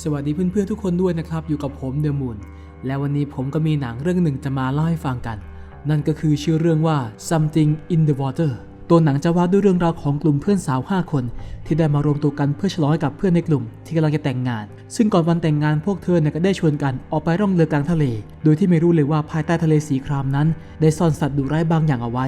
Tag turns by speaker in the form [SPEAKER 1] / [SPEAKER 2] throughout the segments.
[SPEAKER 1] สวัสดีเพื่อนๆทุกคนด้วยนะครับ อยู่กับผมเดอะมูนและวันนี้ผมก็มีหนังเรื่องหนึ่งจะมาเล่าให้ฟังกัน นั่นก็คือชื่อเรื่องว่า something in the water ตัวหนังจะว่าด้วยเรื่องราวของกลุ่มเพื่อนสาว 5 คน ที่ได้มารวมตัวกันเพื่อฉลองกับเพื่อนในกลุ่ม ที่กำลังจะแต่งงาน ซึ่งก่อนวันแต่งงานพวกเธอเนี่ยก็ได้ชวนกันออกไปร่องเรือกลางทะเล โดยที่ไม่รู้เลยว่าภายใต้ทะเลสีครามนั้น ได้ซ่อนสัตว์ดุร้ายบางอย่างเอาไว้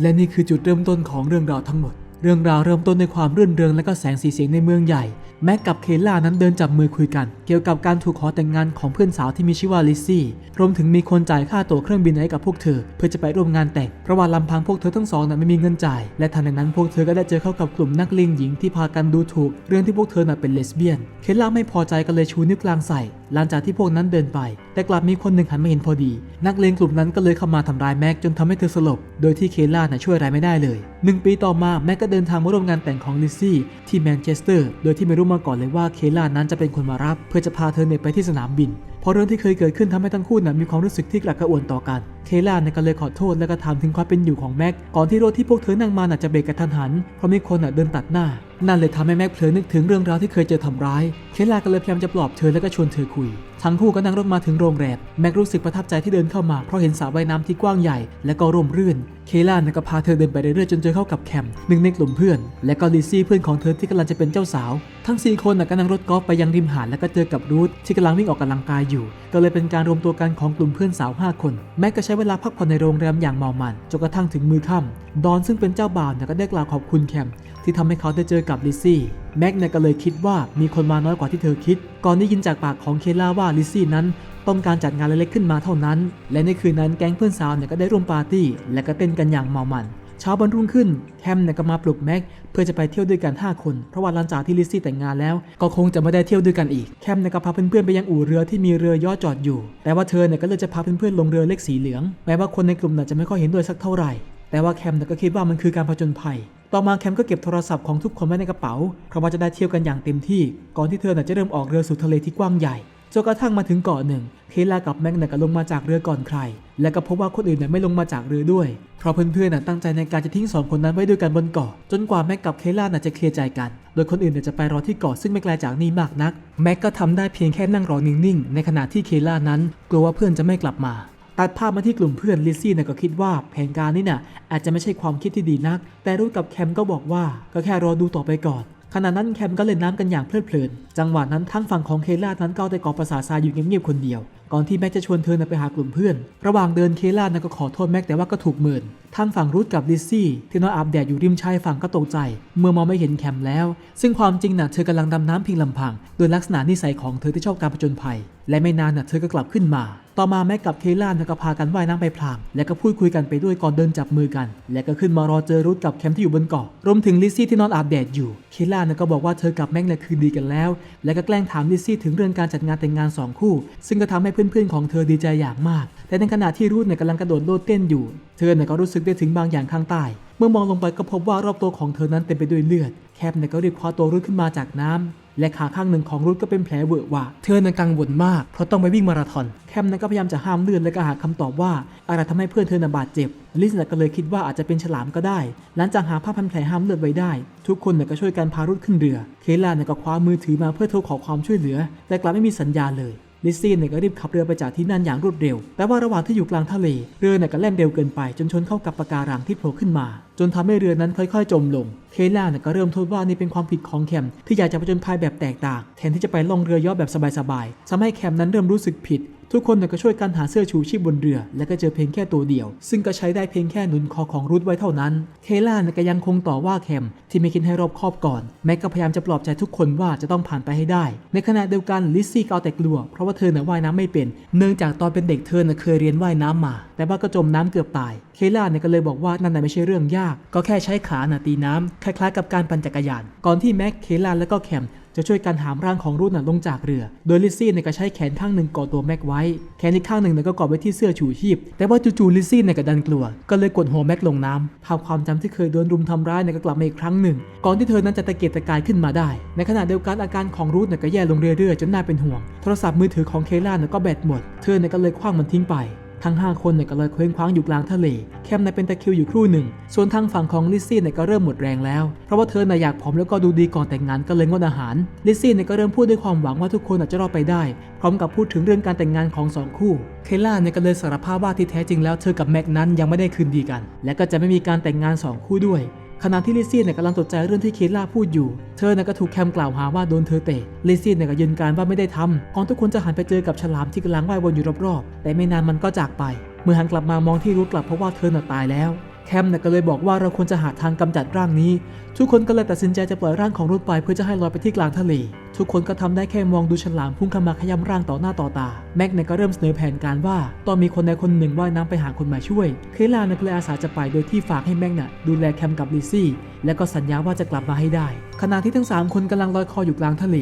[SPEAKER 1] และนี่คือจุดเริ่มต้นของเรื่องราวทั้งหมด เรื่องราวเริ่มต้นในความรื่นเริงและก็แสงสีเสียงในเมืองใหญ่ แม็กกับเคล่านั้นเดินจับมือคุยกัน เกี่ยวกับการถูกขอแต่งงานของเพื่อนสาวที่มีชื่อว่าลิซซี่ รวมถึงมีคนจ่ายค่าตั๋วเครื่องบินให้กับพวกเธอ เพื่อจะไปร่วมงานแต่ง เพราะว่าลำพังพวกเธอทั้งสองนั้นไม่มีเงินจ่าย และทันใดนั้นพวกเธอก็ได้เจอเข้ากับกลุ่มนักเลงหญิงที่พากันดูถูก เรื่องที่พวกเธอน่ะเป็นเลสเบี้ยน เคล่าไม่พอใจก็เลยชูนิ้วกลางใส่หลังจากที่พวกนั้นเดินไป แต่กลับมีคนหนึ่งหันมาเห็นพอดี นักเลงกลุ่มนั้นก็เลยเข้ามาทำร้ายแม็กจนทำให้เธอสลบ โดยที่เคล่าน่ะช่วยอะไรไม่ได้เลยหนึ่งปีต่อมาแม็กก็เดินทางมาร่วมงานแต่งของลิซซี่ที่แมนเชสเตอร์ โดยที่ไม่รู้มาก่อนเลยว่าเคล่านั้นจะเป็นคนมารับ เพื่อจะพาเธอเนี่ยไปที่สนามบินพราะเรื่องที่เคยเกิดขึ้นทำให้ทั้งคู่น่ะมีความรู้สึกที่กระกกระอ่วนต่อกัน เคล่าเนี่ยก็เลยขอโทษและก็ถามถึงความเป็นอยู่ของแม็ก ก่อนที่รถที่พวกเธอนั่งมาน่ะจะเบรกกระทันหัน เพราะมีคนน่ะเดินตัดหน้า นั่นเลยทำให้แม็กเผลอนึกถึงเรื่องราวที่เคยเจอทำร้าย เคล่าก็เลยพยายามจะปลอบเธอและก็ชวนเธอคุย ทั้งคู่ก็นั่งรถมาถึงโรงแรม แม็กรู้สึกประทับใจที่เดินเข้ามาเพราะเห็นสระว่ายน้ำที่กว้างใหญ่ และก็ร่มรื่น เคล่าก็พาเธอเดินไปเรื่อยๆจนเจอเข้ากับแคมหนึ่งในกลุ่มเพื่อน และก็ลิซซี่เพื่อนของเธอที่กำลังจะเป็นเจ้าสาว ทั้งสี่คนก็นั่งรถกอล์ฟไปยังริมหาดแล้วก็เจอกับรูทที่กำลังวิ่งออกกำลังกายอยู่ ก็เลยเป็นการรวมตัวกันของกลุ่มเพื่อนสาว 5 คน แม็กก็ใช้เวลาพักผ่อนในโรงแรมอย่างเมามันจนกระทั่งถึงมือค่ำดอนซึ่งเป็นเจ้าบ่าวก็ได้กล่าวขอบคุณแคมที่ทำให้เขาได้เจอกับลิซี่แม็กเนี่ยก็เลยคิดว่ามีคนมาน้อยกว่าที่เธอคิด ก่อนได้ยินจากปากของเคล่าว่าลิซซี่นั้นต้องการจัดงานเล็กๆขึ้นมาเท่านั้น และในคืนนั้นแก๊งเพื่อนสาวเนี่ยก็ได้ร่วมปาร์ตี้ และก็เต้นกันอย่างเมามันเช้าวันรุ่งขึ้นแคมเนี่ยก็มาปลุกแม็กเพื่อจะไปเที่ยวด้วยกัน 5 คน เพราะว่าหลังจากที่ลิซซี่แต่งงานแล้ว ก็คงจะไม่ได้เที่ยวด้วยกันอีกแคมเนี่ยก็พาเพื่อนๆไปยังอู่เรือที่มีเรือย่อจอดอยู่ แต่ว่าเธอเนี่ยก็เลยจะพาเพื่อนๆลงเรือเล็กสีเหลือง แม้ว่าคนในกลุ่มน่ะจะไม่ค่อยเห็นด้วยสักเท่าไหร่ แต่ว่าแคมเนี่ยก็คิดว่ามันคือการผจญภัย ต่อมาแคมก็เก็บโทรศัพท์ของทุกคนไว้ในกระเป๋า เพราะว่าจะได้เที่ยวกันอย่างเต็มที่ ก่อนที่เธอน่ะจะเริ่มออกเรือสู่ทะเลที่กว้างใหญ่จนกระทั่งมาถึงเกาะหนึ่งเคลากับแม็กเนี่ยก็ลงมาจากเรือก่อนใคร และก็พบว่าคนอื่นเนี่ยไม่ลงมาจากเรือด้วย เพราะเพื่อนๆน่ะตั้งใจในการจะทิ้งสองคนนั้นไว้ด้วยกันบนเกาะ จนกว่าแม็กกับเคลาน่ะจะเคลียร์ใจกัน โดยคนอื่นเนี่ยจะไปรอที่เกาะซึ่งไม่ไกลจากนี่มากนัก แม็กก็ทำได้เพียงแค่นั่งรอนิ่งๆ ในขณะที่เคลานั้น กลัวว่าเพื่อนจะไม่กลับมา ตัดภาพมาที่กลุ่มเพื่อนลิซซี่เนี่ยก็คิดว่าแผนการนี้น่ะอาจจะไม่ใช่ความคิดที่ดีนัก แต่รูทกับแคมก็บอกว่าก็แค่รอดูต่อไปก่อนขณะนั้นแคมก็เล่นน้ำกันอย่างเพลิดเพลิน จังหวะนั้นทั้งฝั่งของเคล่านั้นก็เอาแต่กอประสาททรายอยู่เงียบๆคนเดียว ก่อนที่แม็กจะชวนเธอไปหากลุ่มเพื่อน ระหว่างเดินเคล่านั้นก็ขอโทษแม็กแต่ว่าก็ถูกเมินทางฝั่งรูทกับลิซซี่ที่นอนอาบแดดอยู่ริมชายฝั่งก็ตกใจ เมื่อมองไม่เห็นแคมแล้ว ซึ่งความจริงน่ะเธอกำลังดำน้ำเพียงลำพัง โดยลักษณะนิสัยของเธอที่ชอบการผจญภัย และไม่นานน่ะเธอก็กลับขึ้นมา ต่อมาแม็กกับเคล่านะก็พากันว่ายน้ำไปพลาง และก็พูดคุยกันไปด้วยก่อนเดินจับมือกัน และก็ขึ้นมารอเจอรูทกับแคมที่อยู่บนเกาะรวมถึงลิซซี่ที่นอนอาบแดดอยู่เคล่านะก็บอกว่าเธอกับแม็กเนี่ยคืนดีกันแล้ว และก็แกล้งถามลิซซี่ถึงเรื่องการจัดงานแต่งงานสองคู่ ซึ่งก็ทำให้เพื่อนๆของเธอดีใจอย่างมาก แต่ในขณะที่รูทเนี่ยกำลังกระโดดโลดเต้นอยู่ เธอเนี่ยก็รู้สึกได้ถึงบางอย่างข้างใต้ เมื่อมองลงไปก็พบว่ารอบตัวของเธอนั้นเต็มไปด้วยเลือด แคปเนี่ยก็รีบคว้าตัวรูทขึ้นมาจากน้ำและขาข้างหนึ่งของรูทก็เป็นแผลเวอะหวะ เธอนั้นกังวลมากเพราะต้องไปวิ่งมาราธอน แคมนั้นก็พยายามจะห้ามเลือดและก็หาคำตอบว่าอะไรทำให้เพื่อนเธอน่ะบาดเจ็บ ลิซเนี่ยก็เลยคิดว่าอาจจะเป็นฉลามก็ได้ หลังจากหาผ้าพันแผลห้ามเลือดไว้ได้ ทุกคนเนี่ยก็ช่วยกันพารูทขึ้นเรือ เคลาเนี่ยก็คว้ามือถือมาเพื่อโทรขอความช่วยเหลือ แต่กลับไม่มีสัญญาณเลย ลิซซี่เนี่ยก็รีบขับเรือไปจากที่นั่นอย่างรวดเร็ว แต่ว่าระหว่างที่อยู่กลางทะเลเรือเนี่ยก็แล่นเร็วเกินไป จนชนเข้ากับปะการังที่โผล่ขึ้นมา จนทำให้เรือนั้นค่อยๆ จมลงเคล่าเนี่ยก็เริ่มโทษว่านี่เป็นความผิดของแคมที่อยากจะผจญภัยแบบแตกต่างแทนที่จะไปล่องเรือย่อแบบสบายๆทำให้แคมนั้นเริ่มรู้สึกผิด ทุกคนเนี่ยก็ช่วยกันหาเสื้อชูชีพบนเรือ และก็เจอเพียงแค่ตัวเดียว ซึ่งก็ใช้ได้เพียงแค่หนุนคอของรูทไว้เท่านั้น เคล่าเนี่ยก็ยังคงต่อว่าแคมที่ไม่คิดให้รอบคอบก่อน แม็กก็พยายามจะปลอบใจทุกคนว่าจะต้องผ่านไปให้ได้ ในขณะเดียวกันลิซซี่ก็เอาแต่กลัว เพราะว่าเธอเนี่ยว่ายน้ำไม่เป็น เนื่องจากตอนเป็นเด็กเธอเนี่ยเคยเรียนว่ายน้ำมา แต่ว่าก็จมน้ำเกือบตาย เคล่าเนี่ยก็เลยบอกว่านั่นน่ะไม่ใช่เรื่องยาก ก็แค่ใช้ขาน่ะตีน้ำคล้ายๆ กับการปั่นจักรยาน ก่อนที่แม็ก เคล่าและก็แคม จะช่วยกันหามร่างของรุ่นน่ะลงจากเรือ โดยลิซซี่เนี่ยก็ใช้แขนข้างหนึ่งกอดตัวแม็กไว้ แขนอีกข้างหนึ่งเนี่ยก็กอดไว้ที่เสื้อชูชีพ แต่ว่าจู่ๆลิซซี่เนี่ยก็ดันกลัว ก็เลยกดหัวแม็กลงน้ำภาพความจำที่เคยโดนรุมทำร้ายเนี่ยก็กลับมาอีกครั้งหนึ่ง ก่อนที่เธอนั้นจะตะเกียกตะกายขึ้นมาได้ ในขณะเดียวกันอาการของรูทเนี่ยก็แย่ลงเรื่อยๆ จนน่าเป็นห่วง โทรศัพท์มือถือของเคล่าเนี่ยก็แบตหมด เธอเนี่ยก็เลยคว้างมันทิ้งไป ทั้ง 5 คนเนี่ยก็เลยเคว้งคว้างอยู่กลางทะเล แคมในเป็นตะคิวอยู่ครู่หนึ่ง ส่วนทางฝั่งของลิซซี่เนี่ยก็เริ่มหมดแรงแล้ว เพราะว่าเธอน่ยอยากผอมแล้วก็ดูดีก่อนแต่งงานก็เลยงดอาหาร ลิซซี่เนี่ยก็เริ่มพูดด้วยความหวังว่าทุกคนอาจจะรอดไปได้ พร้อมกับพูดถึงเรื่องการแต่งงานของสองคู่ เคล่าเนี่ยก็เลยสารภาพว่าที่แท้จริงแล้วเธอกับแม็กนั้นยังไม่ได้คืนดีกัน และก็จะไม่มีการแต่งงานสองคู่ด้วย ขณะที่ลิซี่เนี่ยกำลังตกใจเรื่องที่เคล่าพูดอยู่ เธอเนี่ยก็ถูกแคมกล่าวหาว่าโดนเธอเตะ ลิซซี่เนี่ยก็ยืนการว่าไม่ได้ทำก่อนทุกคนจะหันไปเจอกับฉลามที่กำลังว่ายวนอยู่รอบๆ แต่ไม่นานมันก็จากไป เมื่อหันกลับมามองที่รูทกลับเพราะว่าเธอน่ะตายแล้ว แคมเนี่ยก็เลยบอกว่าเราควรจะหาทางกำจัดร่างนี้ ทุกคนก็เลยตัดสินใจจะปล่อยร่างของรูทไปเพื่อจะให้ลอยไปที่กลางทะเล ทุกคนก็ทำได้แค่มองดูฉลามพุ่งเข้ามาขย้ำร่างต่อหน้าต่อตา แม็กเนี่ยก็เริ่มเสนอแผนการว่าต้องมีคนใดคนหนึ่งว่ายน้ำไปหาคนมาช่วยเคลาเนี่ยก็เลยอาสาจะไปโดยที่ฝากให้แม็กน่ะดูแลแคมกับลิซี่ และก็สัญญาว่าจะกลับมาให้ได้ ขณะที่ทั้งสามคนกำลังลอยคออยู่กลางทะเล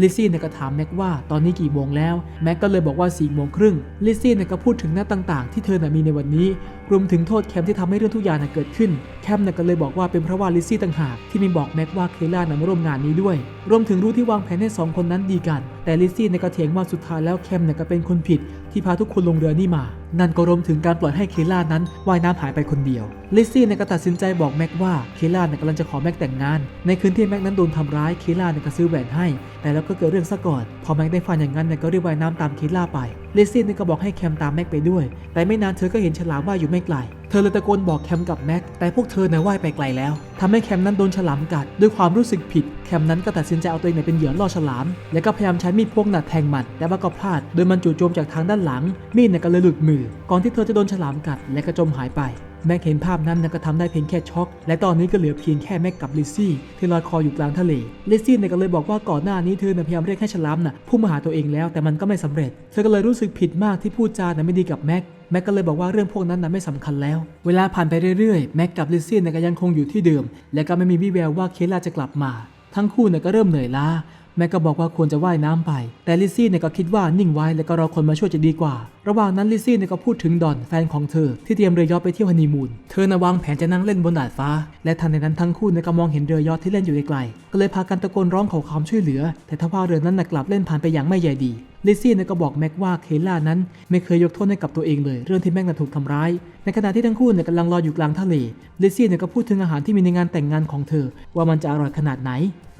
[SPEAKER 1] ลิซี่เนี่ยก็ถามแม็กว่าตอนนี้กี่โมงแล้วแม็กก็เลยบอกว่า4ี่โมงครึ่งลิซี่เนี่ยก็พูดถึงหน้าต่างๆ ที่เธอน่ะมีในวันนี้ รวมถึงโทษแคมที่ทำให้เรื่องทุกอย่างน่ะเกิดขึ้น แคมเนี่ยก็เลยบอกว่าเป็นเพราะว่าลิซี่ต่างหากที่มีบอกแม็กว่าเคล่าน่ะมาร่วมงานนี้ด้วย รวมถึงรู้ที่วางแผนให้สองคนนั้นดีกัน แต่ลิซซี่เนี่ยก็เถียงว่าสุดท้ายแล้วแคมเนี่ยก็เป็นคนผิด ที่พาทุกคนลงเรือนี่มา นั่นก็รวมถึงการปล่อยให้เคล่านั้นว่ายน้ำหายไปคนเดียว ลิซซี่เนี่ยก็ตัดสินใจบอกแม็กว่าเคล่าเนี่ยกำลังจะขอแม็กแต่งงาน ในคืนที่แม็กนั้นโดนทำร้ายเคล่าเนี่ยก็ซื้อแหวนให้ แต่แล้วก็เกิดเรื่องซะก่อน พอแม็กได้ฟันอย่างนั้นเนี่ยก็รีบว่ายน้ำตามเคล่าไปลิซซี่เนี่ยก็บอกให้แคมตามแม็กไปด้วย แต่ไม่นานเธอก็เห็นฉลามว่ายอยู่ไม่ไกล เธอเลยตะโกนบอกแคมกับแม็ก แต่พวกเธอเนี่ยว่ายไปไกลแล้วทำให้แคมนั้นโดนฉลามกัด ด้วยความรู้สึกผิด แคมนั้นก็ตัดสินใจเอาตัวเองเนี่ยเป็นเหยื่อล่อฉลาม แล้วก็พยายามใช้มีดพวกหนัดแทงมันแต่ว่าก็พลาด โดยมันจู่โจมจากทางด้านหลัง มีดเนี่ยก็เลยหลุดมือ ก่อนที่เธอจะโดนฉลามกัด และก็จมหายไป แม็กเห็นภาพนั้นเนี่ยก็ทำได้เพียงแค่ช็อก และตอนนี้ก็เหลือเพียงแค่แม็กกับลิซี่ที่ลอยคออยู่กลางทะเลลิซี่เนี่ยก็เลยบอกว่าก่อนหน้านี้เธอเนี่ยพยายามเรียกให้ฉลามน่ะพุ่งมาหาตัวเองแล้วแต่มันก็ไม่สำเร็จ เธอก็เลยรู้สึกผิดมากที่พูดจาน่ะไม่ดีกับแม็กแม็กก็เลยบอกว่าเรื่องพวกนั้นน่ะไม่สำคัญแล้ว เวลาผ่านไปเรื่อยๆ แม็กกับลิซซี่เนี่ยก็ยังคงอยู่ที่เดิม และก็ไม่มีวี่แววว่าเคล่าจะกลับมา ทั้งคู่เนี่ยก็เริ่มเหนื่อยล้า แม่ก็บอกว่าควรจะว่ายน้ำไป แต่ลิซซี่เนี่ยก็คิดว่านิ่งไว้แล้วก็รอคนมาช่วยจะดีกว่า ระหว่างนั้นลิซซี่เนี่ยก็พูดถึงดอนแฟนของเธอ ที่เตรียมเรือยอทไปเที่ยวฮันนีมูน เธอนะวางแผนจะนั่งเล่นบนดาดฟ้า และทันในนั้นทั้งคู่เนี่ยก็มองเห็นเรือยอทที่เล่นอยู่ไกลๆก็เลยพากันตะโกนร้องขอความช่วยเหลือ แต่ทว่าเรือนั้นน่ะกลับเล่นผ่านไปอย่างไม่ใยดี ลิซี่เนี่ยก็บอกแม็กว่าเคล่านั้นไม่เคยยกโทษให้กับตัวเองเลย เรื่องที่แม็กน่ะถูกทำร้าย ในขณะที่ทั้งคู่เนี่ยกำลังรออยู่กลางทะเลลิซี่เนี่ยก็พูดถึงอาหารที่มีในงานแต่งงานของเธอ ว่ามันจะอร่อยขนาดไหน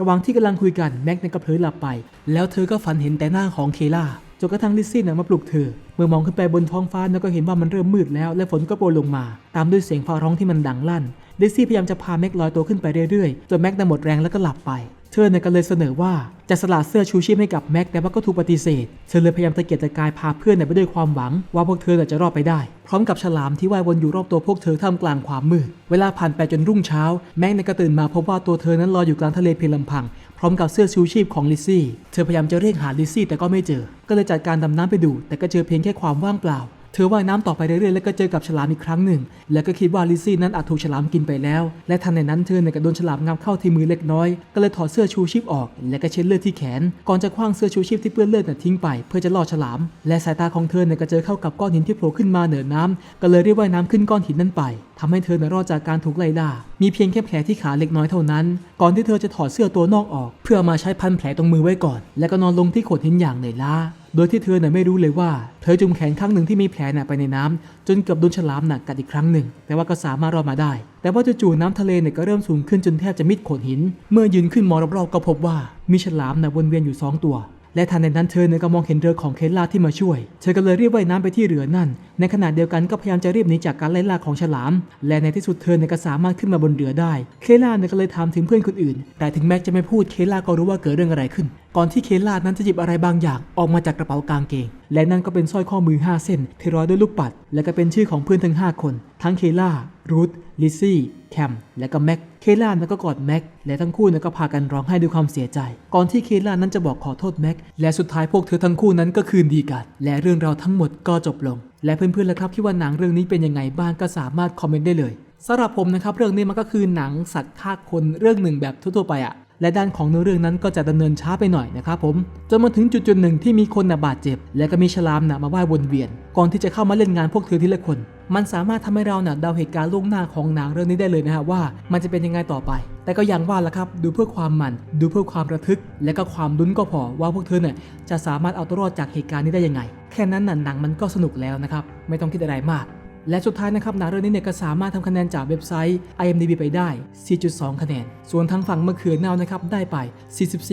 [SPEAKER 1] ระหว่างที่กำลังคุยกันแม็กเนี่ยก็เผลอหลับไป แล้วเธอก็ฝันเห็นแต่หน้าของเคล่าจนกระทั่งลิซี่เนี่ยมาปลุกเธอ เมื่อมองขึ้นไปบนท้องฟ้าเนี่ยก็เห็นว่ามันเริ่มมืดแล้ว และฝนก็โปรยลงมา ตามด้วยเสียงฟ้าร้องที่มันดังลั่นลิซซี่พยายามจะพาแม็กลอยตัวขึ้นไปเรื่อยๆจนแม็กน่ะหมดแรงแล้วก็หลับไป เธอเนี่ยก็เลยเสนอว่าจะสละเสื้อชูชีพให้กับแม็กแต่ว่าก็ถูกปฏิเสธ เธอเลยพยายามตะเกียกตะกายพาเพื่อนเนี่ยไปด้วยความหวัง ว่าพวกเธอเนี่ยจะรอดไปได้ พร้อมกับฉลามที่ว่ายวนอยู่รอบตัวพวกเธอท่ามกลางความมืด เวลาผ่านไปจนรุ่งเช้า แม็กเนี่ยก็ตื่นมาพบว่าตัวเธอนั้นลอยอยู่กลางทะเลเพียงลำพัง พร้อมกับเสื้อชูชีพของลิซซี่ เธอพยายามจะเรียกหาลิซซี่แต่ก็ไม่เจอ ก็เลยจัดการดำน้ำไปดู แต่ก็เจอเพียงแค่ความว่างเปล่า เธอว่ายน้ำต่อไปเรื่อยๆ แล้วก็เจอกับฉลามอีกครั้งหนึ่ง แล้วก็คิดว่าลิซซี่นั้นอาจถูกฉลามกินไปแล้ว และทันในนั้นเธอเนี่ยก็โดนฉลามงับเข้าที่มือเล็กน้อย ก็เลยถอดเสื้อชูชีพออก แล้วก็เช็ดเลือดที่แขน ก่อนจะคว้างเสื้อชูชีพที่เปื้อนเลือดน่ะทิ้งไป เพื่อจะล่อฉลาม และสายตาของเธอเนี่ยก็เจอเข้ากับก้อนหินที่โผล่ขึ้นมาเหนือน้ำก็เลยรีบว่ายน้ำขึ้นก้อนหินนั้นไปทำให้เธอน่ะรอดจากการถูกไล่ล่า มีเพียงแค่แผลที่ขาเล็กน้อยเท่านั้น ก่อนที่เธอจะถอดเสื้อตัวนอกออก เพื่อมาใช้พันแผลตรงมือไว้ก่อน แล้วก็นอนลงที่โขดหินอย่างเหนื่อยล้า โดยที่เธอน่ะไม่รู้เลยว่า เธอจุ่มแขนข้างหนึ่งที่มีแผลน่ะไปในน้ำจนเกือบโดนฉลามหนักกัดอีกครั้งหนึ่ง แต่ว่าก็สามารถรอดมาได้ แต่ว่าจู่ๆน้ำทะเลเนี่ยก็เริ่มสูงขึ้นจนแทบจะมิดโขดหิน เมื่อยืนขึ้นมองรอบๆก็พบว่ามีฉลามน่ะวนเวียนอยู่สองตัว และทันในนั้นเธอเนี่ยก็มองเห็นเรือของเคลล่าที่มาช่วย เธอก็เลยรีบว่ายน้ำไปที่เรือนั่น ในขณะเดียวกันก็พยายามจะรีบหนีจากการไล่ล่าของฉลาม และในที่สุดเธอเนี่ยก็สามารถขึ้นมาบนเรือได้ เคลล่าเนี่ยก็เลยถามถึงเพื่อนคนอื่น แต่ถึงแม็กจะไม่พูดเคลล่าก็รู้ว่าเกิดเรื่องอะไรขึ้นก่อนที่เคลล่านั้นจะหยิบอะไรบางอย่างออกมาจากกระเป๋ากางเกง และนั่นก็เป็นสร้อยข้อมือ 5 เส้นที่ร้อยด้วยลูกปัด และก็เป็นชื่อของเพื่อนทั้ง 5 คน ทั้งเคล่า รูธ ลิซซี่ แคม และก็แม็ก เคลล่านั้นก็กอดแม็ก และทั้งคู่นั้นก็พากันร้องไห้ด้วยความเสียใจ ก่อนที่เคล่านั้นจะบอกขอโทษแม็ก และสุดท้ายพวกเธอทั้งคู่นั้นก็คืนดีกัน และเรื่องราวทั้งหมดก็จบลง และเพื่อนๆล่ะครับคิดว่าหนังเรื่องนี้เป็นยังไงบ้างก็สามารถคอมเมนต์ได้เลยสำหรับผมนะครับเรื่องนี้มันก็คือหนังสัตว์ฆ่าคนเรื่องหนึ่งแบบทั่วๆไปอะ และด้านของเนื้อเรื่องนั้นก็จะดำเนินช้าไปหน่อยนะครับผมจนมาถึงจุดจุดๆหนึ่งที่มีคนนะบาดเจ็บ และก็มีฉลามนะมาว่ายวนเวียน ก่อนที่จะเข้ามาเล่นงานพวกเธอทีละคน มันสามารถทำให้เราน่ะเดาเหตุการณ์ล่วงหน้าของหนังเรื่องนี้ได้เลยนะฮะว่า มันจะเป็นยังไงต่อไป แต่ก็อย่างว่าละครับ ดูเพื่อความมัน ดูเพื่อความระทึก และก็ความลุ้นก็พอว่าพวกเธอเนี่ยจะสามารถเอาตัวรอดจากเหตุการณ์นี้ได้ยังไง แค่นั้นน่ะหนังมันก็สนุกแล้วนะครับไม่ต้องคิดอะไรมาก และสุดท้ายนะครับหนังเรื่องนี้เนี่ยก็สามารถทำคะแนนจากเว็บไซต์ IMDb ไปได้ 4.2 คะแนน ส่วนทางฝั่งมะเขือเน่านะครับได้ไป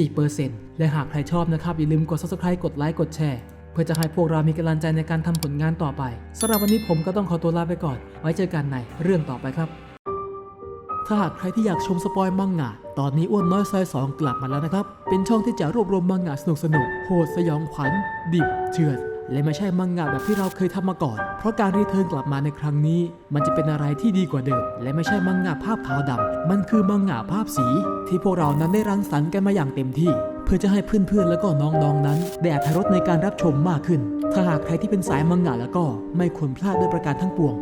[SPEAKER 1] 44%และหากใครชอบนะครับอย่าลืมกด subscribe กดไลค์กดแชร์เพื่อจะให้พวกเรามีกำลังใจในการทำผลงานต่อไปสำหรับวันนี้ผมก็ต้องขอตัวลาไปก่อน ไว้เจอกันในเรื่องต่อไปครับ ถ้าหากใครที่อยากชมสปอยมังงะ ตอนนี้อ้วนน้อยซอยสองกลับมาแล้วนะครับ เป็นช่องที่จะรวบรวมมังงะสนุกสนุกโหดสยองขวัญ ดิบเถื่อนและไม่ใช่มังงะแบบที่เราเคยทำมาก่อน เพราะการรีเทิร์นกลับมาในครั้งนี้ มันจะเป็นอะไรที่ดีกว่าเดิม และไม่ใช่มังงะภาพขาวดำมันคือมังงะภาพสี ที่พวกเรานั้นได้รังสรรค์กันมาอย่างเต็มที่ เพื่อจะให้เพื่อนๆ แล้วก็น้องๆนั้นได้อรรถรสในการรับชมมากขึ้น ถ้าหากใครที่เป็นสายมังงะแล้วก็ไม่ควรพลาดด้วยประการทั้งปวง